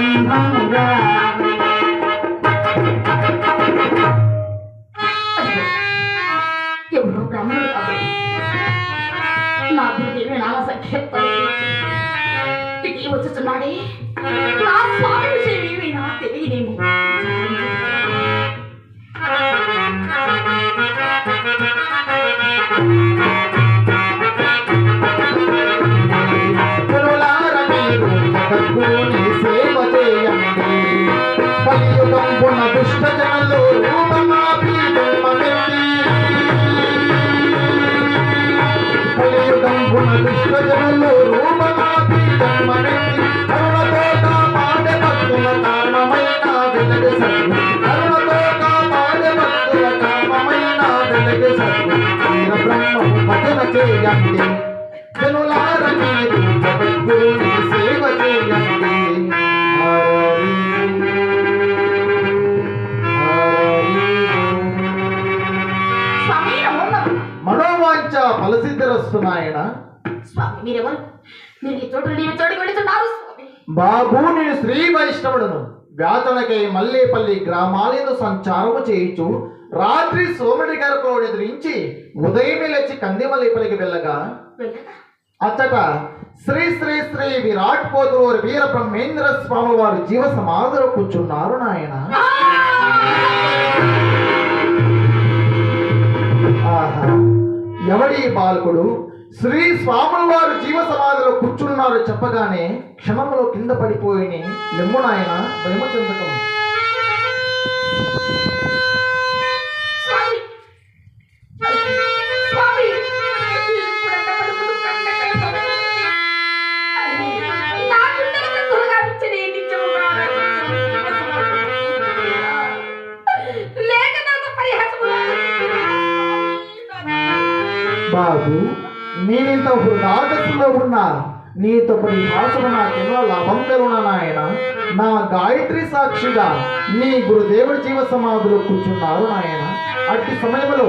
బ్రహ్మంగా ఎవరు బ్రాహ్మణుడు కాదు నా గురుదేవి నామ సంఖ్య ఇటీ వచ్చుతున్నాడే నా స్వామి విషయం ఏమీ నాకు తెలియదేమో సేవ చేయండి కలియుగంబున దుష్ట జనులు రూపమాపి జన్మమెత్తి కలియుగంబున దుష్ట జనులు రూపమాపి జన్మమెత్తి కరుణతో కాపాడే భక్తుల కామమైన వెలుగు సద్గు కరుణతో కాపాడే భక్తుల కామమైన వెలుగు వీర భజన చేయండి జనులార మీరు జగద్గురుని సేవ చేయండి మనోవాంఛ ఫలసిద్ధిరస్తున్నాయన స్వామి మీరెవరు? మీరు ఈ చోటు నీవి చోటుకి వెళుతున్నారు స్వామి. బాబు నేను శ్రీ వైష్ణవుడును. వ్యాతనకై మల్లేపల్లి గ్రామాలను సంచారము చేయించు. రాత్రి సోమడి గరకులో ఎదిరించి ఉదయం లేచి కందిమల్లిపల్లికి వెళ్ళగా వెళ్ళగా? అచ్చట శ్రీ శ్రీ శ్రీ విరాట్ పోతులూరు వీర బ్రహ్మేంద్ర స్వామి వారు జీవ సమాధిలో కూర్చున్నారు నాయన. ఎవడి బాలకుడు? శ్రీ స్వాముల వారు జీవ సమాధిలో కూర్చున్నారు చెప్పగానే క్షణంలో కింద పడిపోయి లెమ్ము నాయన బాబు నేనింత హృదయలో ఉన్నాను నీతో పరిహాసము నాకెన్నో లాభం కలుగునా నాయన నా గాయత్రి సాక్షిగా నీ గురుదేవుడి జీవ సమాధిలో కూర్చున్నారు నాయన. అట్టి సమయంలో